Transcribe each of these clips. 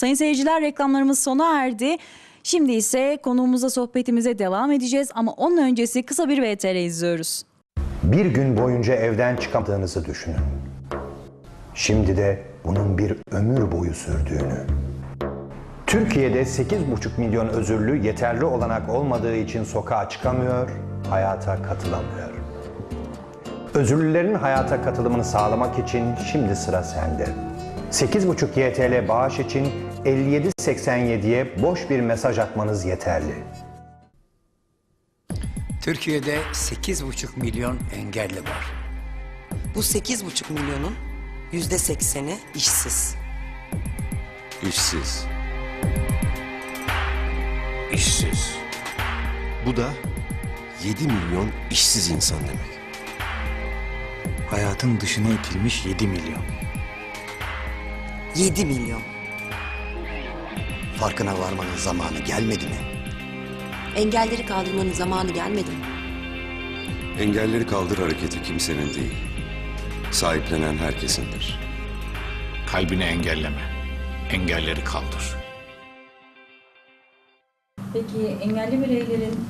Sayın seyirciler reklamlarımız sona erdi. Şimdi ise konuğumuzla sohbetimize devam edeceğiz ama onun öncesi kısa bir VTR izliyoruz. Bir gün boyunca evden çıkamadığınızı düşünün. Şimdi de bunun bir ömür boyu sürdüğünü. Türkiye'de 8,5 milyon özürlü yeterli olanak olmadığı için sokağa çıkamıyor, hayata katılamıyor. Özürlülerin hayata katılımını sağlamak için şimdi sıra sende. 8,5 YTL bağış için 5787'ye boş bir mesaj atmanız yeterli. Türkiye'de 8,5 milyon engelli var. Bu 8,5 milyonun yüzde sekseni işsiz. İşsiz. İşsiz. Bu da 7 milyon işsiz insan demek. Hayatın dışına itilmiş 7 milyon. 7 milyon. Farkına varmanın zamanı gelmedi mi? Engelleri kaldırmanın zamanı gelmedi mi? Engelleri kaldır hareketi kimsenin değil. Sahiplenen herkesindir. Kalbini engelleme. Engelleri kaldır. Peki engelli bireylerin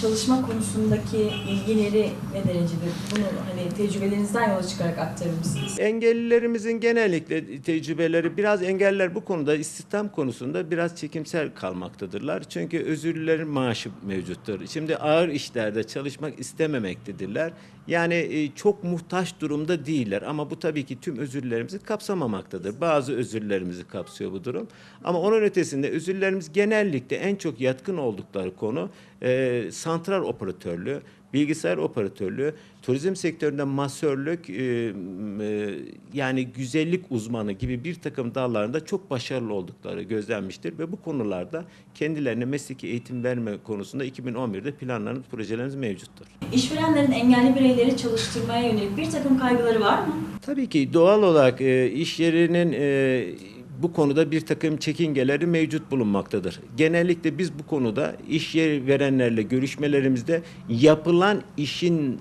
çalışma konusundaki ilgileri ne derecedir? Bunu hani tecrübelerinizden yola çıkarak aktarır mısınız? Engellilerimizin genellikle tecrübeleri biraz engeller bu konuda istihdam konusunda biraz çekimsel kalmaktadırlar. Çünkü özürlülerin maaşı mevcuttur. Şimdi ağır işlerde çalışmak istememektedirler. Yani e, çok muhtaç durumda değiller ama bu tabii ki tüm özürlerimizi kapsamamaktadır. Bazı özürlerimizi kapsıyor bu durum. Ama onun ötesinde özürlerimiz genellikle en çok yatkın oldukları konu e, santral operatörlüğü, bilgisayar operatörlüğü, turizm sektöründe masörlük, e, e, yani güzellik uzmanı gibi bir takım dallarında çok başarılı oldukları gözlenmiştir ve bu konularda kendilerine mesleki eğitim verme konusunda 2011'de planlarımız, projelerimiz mevcuttur. İşverenlerin engelli bireyleri çalıştırmaya yönelik bir takım kaygıları var mı? Tabii ki doğal olarak e, iş yerinin e, bu konuda bir takım çekingeleri mevcut bulunmaktadır. Genellikle biz bu konuda iş yeri verenlerle görüşmelerimizde yapılan işin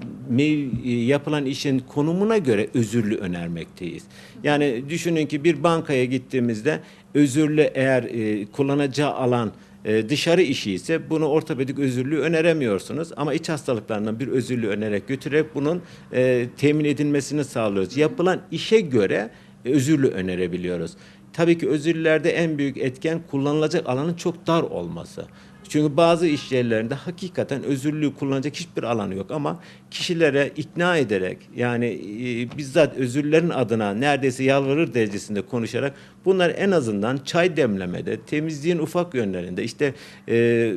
yapılan işin konumuna göre özürlü önermekteyiz. Yani düşünün ki bir bankaya gittiğimizde özürlü eğer e, kullanacağı alan e, dışarı işi ise bunu ortopedik özürlüğü öneremiyorsunuz. Ama iç hastalıklarından bir özürlüğü önererek götürerek bunun e, temin edilmesini sağlıyoruz. Yapılan işe göre e, özürlü önerebiliyoruz. Tabii ki özürlülerde en büyük etken kullanılacak alanın çok dar olması. Çünkü bazı iş yerlerinde hakikaten özürlüğü kullanacak hiçbir alanı yok ama kişilere ikna ederek yani e, bizzat özürlerin adına neredeyse yalvarır derecesinde konuşarak bunlar en azından çay demlemede, temizliğin ufak yönlerinde işte e,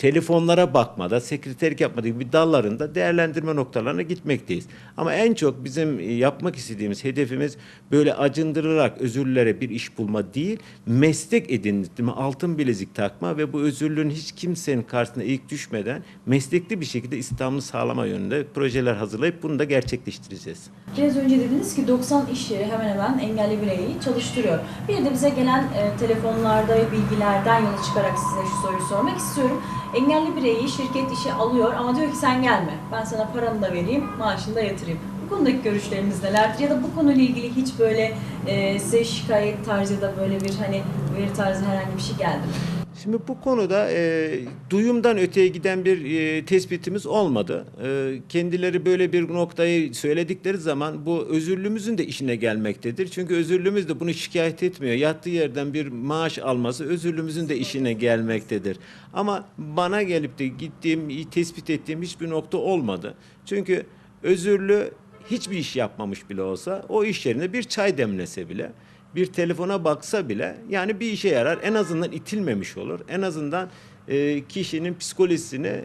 telefonlara bakmada, sekreterlik yapmada gibi dallarında değerlendirme noktalarına gitmekteyiz. Ama en çok bizim e, yapmak istediğimiz hedefimiz böyle acındırarak özürlülere bir iş bulma değil, meslek edindirme, altın bilezik takma ve bu özürlülüğün hiç kimsenin karşısına ilk düşmeden meslekli bir şekilde istihdamını sağlama yönünde projeler hazırlayıp bunu da gerçekleştireceğiz. Biraz önce dediniz ki 90 iş yeri hemen hemen engelli bireyi çalıştırıyor. Bir de bize gelen e, telefonlarda bilgilerden yola çıkarak size şu soruyu sormak istiyorum. Engelli bireyi şirket işe alıyor ama diyor ki sen gelme. Ben sana paranı da vereyim, maaşını da yatırayım. Bu konudaki görüşleriniz nelerdir? Ya da bu konuyla ilgili hiç böyle e, size şikayet tarzı ya da böyle bir hani veri tarzı herhangi bir şey geldi mi? Şimdi bu konuda e, duyumdan öteye giden bir e, tespitimiz olmadı. E, kendileri böyle bir noktayı söyledikleri zaman bu özürlümüzün de işine gelmektedir. Çünkü özürlümüz de bunu şikayet etmiyor. Yattığı yerden bir maaş alması özürlümüzün de işine gelmektedir. Ama bana gelip de gittiğim, tespit ettiğim hiçbir nokta olmadı. Çünkü özürlü hiçbir iş yapmamış bile olsa o iş yerine bir çay demlese bile bir telefona baksa bile yani bir işe yarar. En azından itilmemiş olur. En azından e, kişinin psikolojisini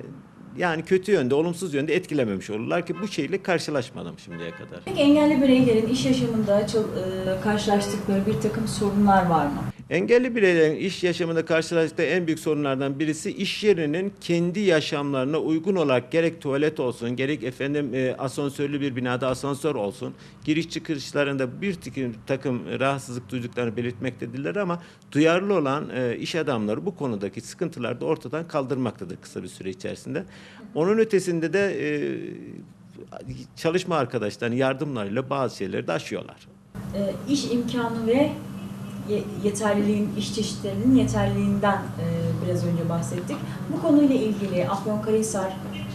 yani kötü yönde, olumsuz yönde etkilememiş olurlar ki bu şeyle karşılaşmadım şimdiye kadar. Peki engelli bireylerin iş yaşamında e, karşılaştıkları bir takım sorunlar var mı? Engelli bireylerin iş yaşamında karşılaştığı en büyük sorunlardan birisi iş yerinin kendi yaşamlarına uygun olarak gerek tuvalet olsun, gerek efendim e, asansörlü bir binada asansör olsun, giriş çıkışlarında bir takım, rahatsızlık duyduklarını belirtmektedirler ama duyarlı olan e, iş adamları bu konudaki sıkıntıları da ortadan kaldırmaktadır kısa bir süre içerisinde. Onun ötesinde de e, çalışma arkadaşlarının yardımlarıyla bazı şeyleri de aşıyorlar. E, iş imkanı ve yeterliliğin, iş çeşitlerinin yeterliliğinden e, biraz önce bahsettik. Bu konuyla ilgili Afyonkarahisar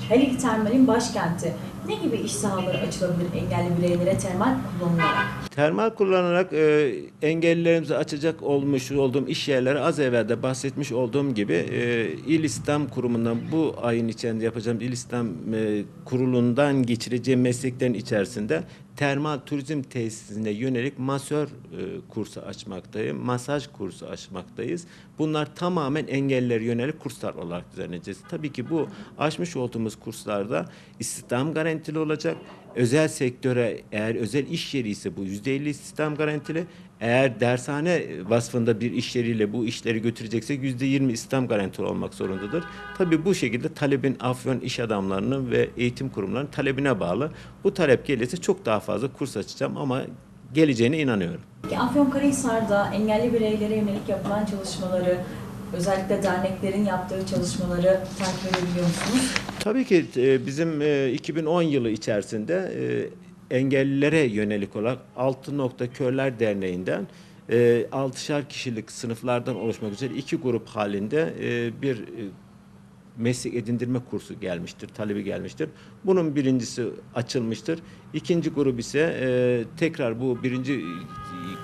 her termalin başkenti ne gibi iş sahaları açılabilir engelli bireylere termal kullanılarak? Termal kullanarak e, engellilerimizi açacak olmuş olduğum iş yerleri az evvel de bahsetmiş olduğum gibi e, İl İstihdam Kurumu'ndan bu ayın içerisinde yapacağım İl İstihdam e, Kurulu'ndan geçireceğim mesleklerin içerisinde termal turizm tesisine yönelik masör e, kursu açmaktayım. Masaj kursu açmaktayız. Bunlar tamamen engellilere yönelik kurslar olarak düzenleyeceğiz. Tabii ki bu açmış olduğumuz kurslarda istihdam garantili olacak. Özel sektöre eğer özel iş yeri ise bu yüzde elli istihdam garantili. Eğer dershane vasfında bir iş yeriyle bu işleri götüreceksek yüzde yirmi istihdam garantili olmak zorundadır. Tabii bu şekilde talebin afyon iş adamlarının ve eğitim kurumlarının talebine bağlı. Bu talep gelirse çok daha fazla kurs açacağım ama geleceğine inanıyorum. Afyonkarahisar'da engelli bireylere yönelik yapılan çalışmaları, özellikle derneklerin yaptığı çalışmaları takip edebiliyor musunuz? Tabii ki e, bizim e, 2010 yılı içerisinde e, engellilere yönelik olarak Altı Nokta Körler Derneği'nden e, 6'şar kişilik sınıflardan oluşmak üzere iki grup halinde e, bir e, meslek edindirme kursu gelmiştir, talebi gelmiştir. Bunun birincisi açılmıştır. İkinci grup ise e, tekrar bu birinci e,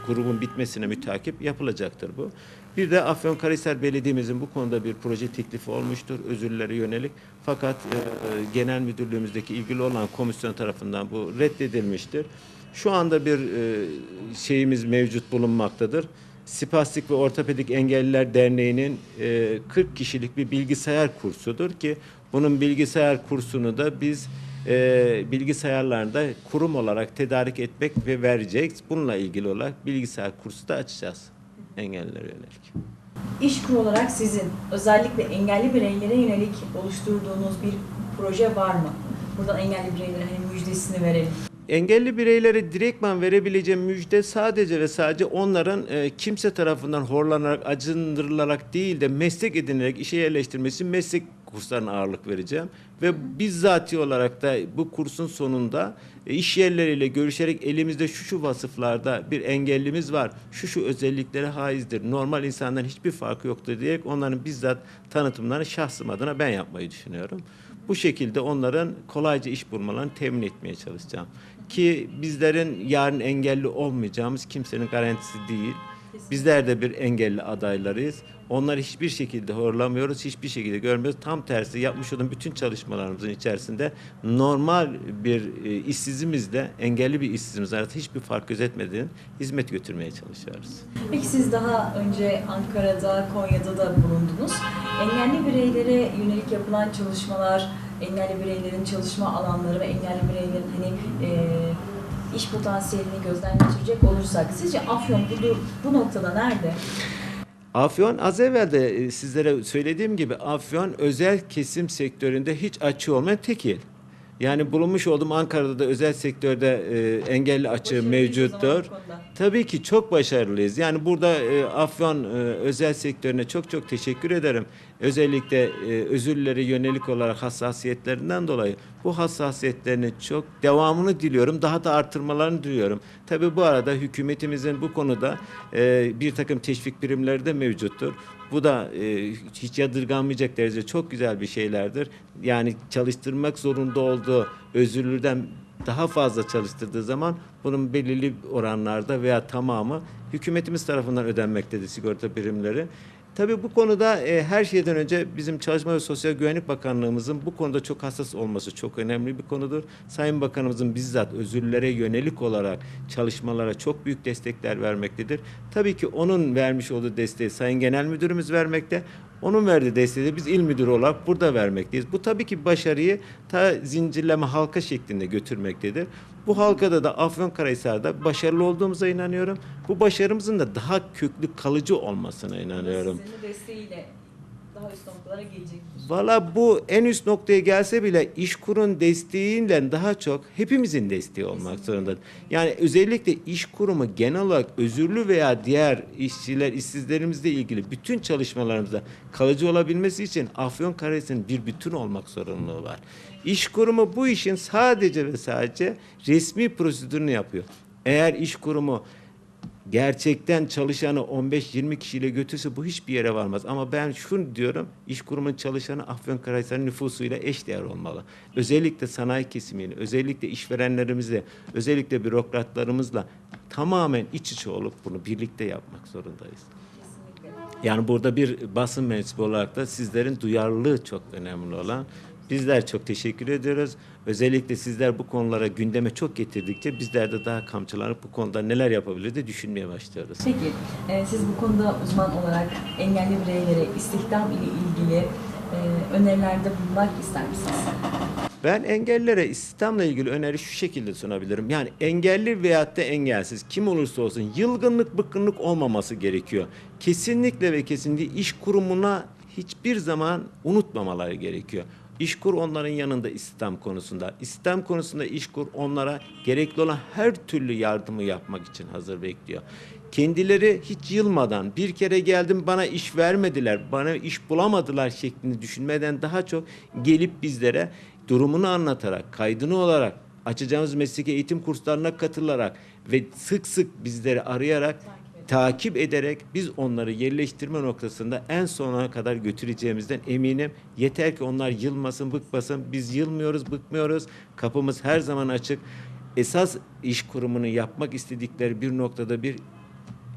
grubun bitmesine mütakip yapılacaktır bu. Bir de Afyonkarahisar Belediye'mizin bu konuda bir proje teklifi olmuştur özürlere yönelik. Fakat e, e, genel müdürlüğümüzdeki ilgili olan komisyon tarafından bu reddedilmiştir. Şu anda bir e, şeyimiz mevcut bulunmaktadır. Spastik ve Ortopedik Engelliler Derneği'nin e, 40 kişilik bir bilgisayar kursudur ki bunun bilgisayar kursunu da biz e, bilgisayarlarında kurum olarak tedarik etmek ve vereceğiz. Bununla ilgili olarak bilgisayar kursu da açacağız engellilere yönelik. İşkur olarak sizin özellikle engelli bireylere yönelik oluşturduğunuz bir proje var mı? Buradan engelli bireylere hani müjdesini verelim. Engelli bireylere direktman verebileceğim müjde sadece ve sadece onların e, kimse tarafından horlanarak, acındırılarak değil de meslek edinerek işe yerleştirmesi meslek kurslarına ağırlık vereceğim. Ve bizzati olarak da bu kursun sonunda e, iş yerleriyle görüşerek elimizde şu şu vasıflarda bir engellimiz var, şu şu özelliklere haizdir, normal insandan hiçbir farkı yoktur diyerek onların bizzat tanıtımlarını şahsım adına ben yapmayı düşünüyorum. Bu şekilde onların kolayca iş bulmalarını temin etmeye çalışacağım. Ki bizlerin yarın engelli olmayacağımız kimsenin garantisi değil. Bizler de bir engelli adaylarıyız. Onları hiçbir şekilde horlamıyoruz, hiçbir şekilde görmüyoruz. Tam tersi yapmış olduğum bütün çalışmalarımızın içerisinde normal bir e, işsizimizle engelli bir işsizimiz arasında hiçbir fark gözetmeden hizmet götürmeye çalışıyoruz. Peki siz daha önce Ankara'da, Konya'da da bulundunuz. Engelli bireylere yönelik yapılan çalışmalar, engelli bireylerin çalışma alanları ve engelli bireylerin hani e, iş potansiyelini gözden geçirecek olursak sizce Afyon bu, bu noktada nerede? Afyon az evvel de e, sizlere söylediğim gibi Afyon özel kesim sektöründe hiç açığı olmayan tek il. Yani bulunmuş olduğum Ankara'da da özel sektörde e, engelli açığı mevcuttur. Tabii ki çok başarılıyız. Yani burada e, Afyon e, özel sektörüne çok çok teşekkür ederim. Özellikle e, özürlere yönelik olarak hassasiyetlerinden dolayı bu hassasiyetlerini çok devamını diliyorum. Daha da artırmalarını diliyorum. Tabii bu arada hükümetimizin bu konuda e, bir takım teşvik birimleri de mevcuttur. Bu da e, hiç yadırganmayacak derecede çok güzel bir şeylerdir. Yani çalıştırmak zorunda olduğu özürlüden daha fazla çalıştırdığı zaman bunun belirli oranlarda veya tamamı hükümetimiz tarafından ödenmektedir sigorta primleri. Tabii bu konuda e, her şeyden önce bizim Çalışma ve Sosyal Güvenlik Bakanlığımızın bu konuda çok hassas olması çok önemli bir konudur. Sayın Bakanımızın bizzat özürlere yönelik olarak çalışmalara çok büyük destekler vermektedir. Tabii ki onun vermiş olduğu desteği Sayın Genel Müdürümüz vermekte. Onun verdiği desteği de biz il müdürü olarak burada vermekteyiz. Bu tabii ki başarıyı ta zincirleme halka şeklinde götürmektedir. Bu halkada da Afyonkarahisar'da başarılı olduğumuza inanıyorum. Bu başarımızın da daha köklü kalıcı olmasına inanıyorum. Sizin de desteğiyle daha üst noktalara gelecektir. Valla bu en üst noktaya gelse bile işkurun desteğiyle daha çok hepimizin desteği olmak zorunda. Yani özellikle iş kurumu genel olarak özürlü veya diğer işçiler, işsizlerimizle ilgili bütün çalışmalarımızda kalıcı olabilmesi için Afyonkarahisar'ın bir bütün olmak zorunluluğu var. İş kurumu bu işin sadece ve sadece resmi prosedürünü yapıyor. Eğer iş kurumu gerçekten çalışanı 15-20 kişiyle götürse bu hiçbir yere varmaz. Ama ben şunu diyorum, iş kurumunun çalışanı Afyonkarahisar'ın nüfusuyla eşdeğer olmalı. Özellikle sanayi kesimiyle, özellikle işverenlerimizle, özellikle bürokratlarımızla tamamen iç içe olup bunu birlikte yapmak zorundayız. Yani burada bir basın mensubu olarak da sizlerin duyarlılığı çok önemli olan. Bizler çok teşekkür ediyoruz. Özellikle sizler bu konulara gündeme çok getirdikçe bizler de daha kamçılanıp bu konuda neler yapabiliriz de düşünmeye başlıyoruz. Peki e, siz bu konuda uzman olarak engelli bireylere istihdam ile ilgili e, önerilerde bulunmak ister misiniz? Ben engellilere istihdamla ilgili öneri şu şekilde sunabilirim. Yani engelli veyahut da engelsiz kim olursa olsun yılgınlık bıkkınlık olmaması gerekiyor. Kesinlikle ve kesinlikle iş kurumuna hiçbir zaman unutmamaları gerekiyor. İşkur onların yanında istihdam konusunda. İstihdam konusunda İşkur onlara gerekli olan her türlü yardımı yapmak için hazır bekliyor. Kendileri hiç yılmadan bir kere geldim bana iş vermediler, bana iş bulamadılar şeklinde düşünmeden daha çok gelip bizlere durumunu anlatarak, kaydını olarak, açacağımız mesleki eğitim kurslarına katılarak ve sık sık bizleri arayarak takip ederek biz onları yerleştirme noktasında en sonuna kadar götüreceğimizden eminim. Yeter ki onlar yılmasın, bıkmasın. Biz yılmıyoruz, bıkmıyoruz. Kapımız her zaman açık. Esas iş kurumunu yapmak istedikleri bir noktada bir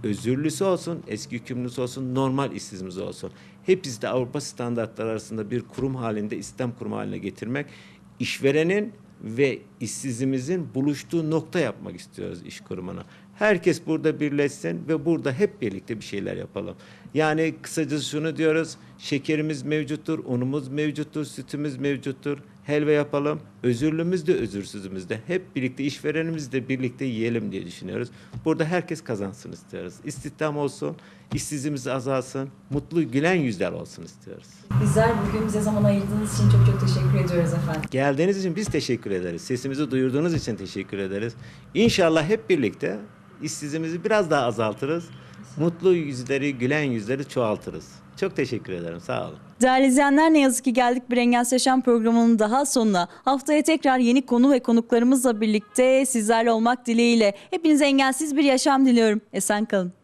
özürlüsü olsun, eski hükümlüsü olsun, normal işsizimiz olsun. Hepsi de Avrupa standartları arasında bir kurum halinde, İslam kurumu haline getirmek, işverenin ve işsizimizin buluştuğu nokta yapmak istiyoruz iş kurumuna. Herkes burada birleşsin ve burada hep birlikte bir şeyler yapalım. Yani kısacası şunu diyoruz, şekerimiz mevcuttur, unumuz mevcuttur, sütümüz mevcuttur. Helva yapalım, özürlümüz de özürsüzümüz de hep birlikte işverenimiz de birlikte yiyelim diye düşünüyoruz. Burada herkes kazansın istiyoruz. İstihdam olsun, işsizimiz azalsın, mutlu gülen yüzler olsun istiyoruz. Bizler bugün bize zaman ayırdığınız için çok çok teşekkür ediyoruz efendim. Geldiğiniz için biz teşekkür ederiz. Sesimizi duyurduğunuz için teşekkür ederiz. İnşallah hep birlikte işsizimizi biraz daha azaltırız. Mutlu yüzleri, gülen yüzleri çoğaltırız. Çok teşekkür ederim. Sağ olun. Değerli izleyenler ne yazık ki geldik bir Engelsiz Yaşam programının daha sonuna. Haftaya tekrar yeni konu ve konuklarımızla birlikte sizlerle olmak dileğiyle. Hepinize engelsiz bir yaşam diliyorum. Esen kalın.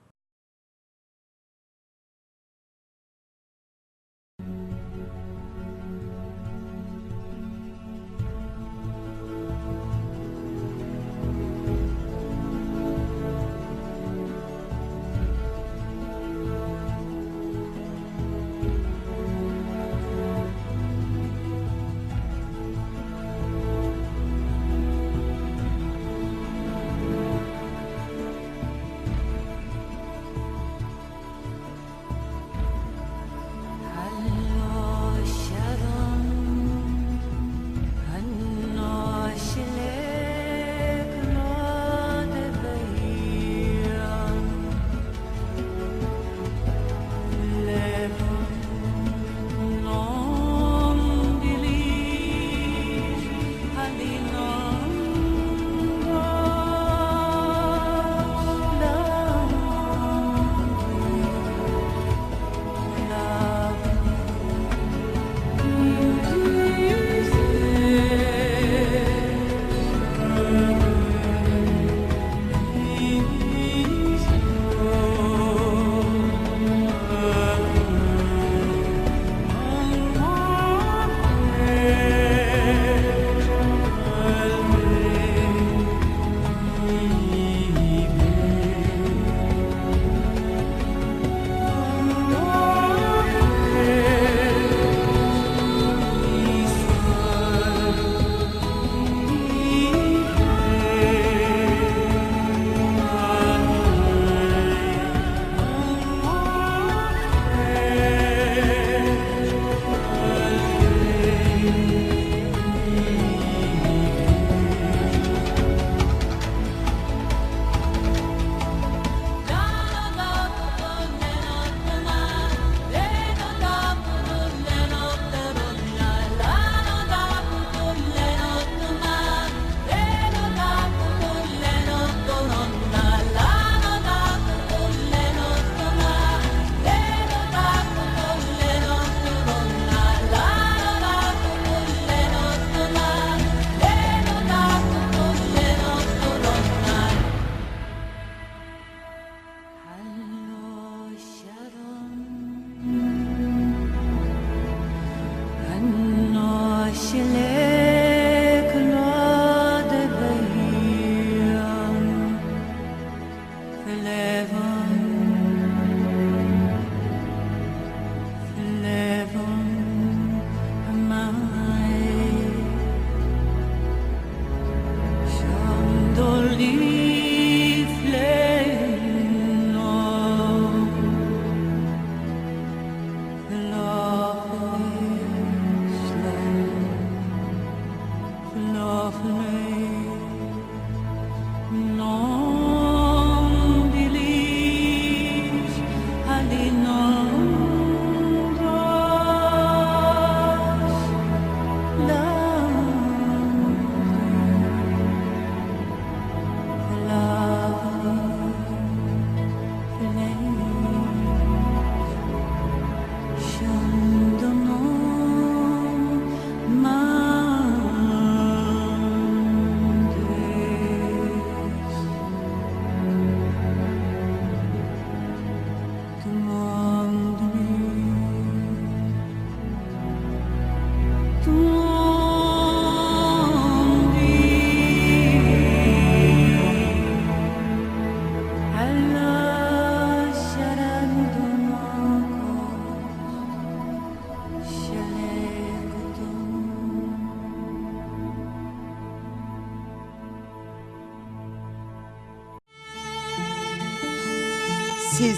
Siz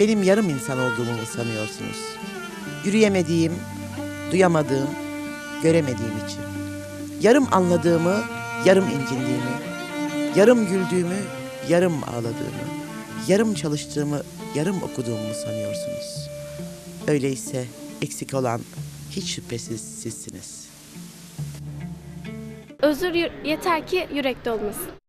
benim yarım insan olduğumu mu sanıyorsunuz? Yürüyemediğim, duyamadığım, göremediğim için. Yarım anladığımı, yarım incindiğimi, yarım güldüğümü, yarım ağladığımı, yarım çalıştığımı, yarım okuduğumu mu sanıyorsunuz? Öyleyse eksik olan hiç şüphesiz sizsiniz. Özür yeter ki yürekte olmasın.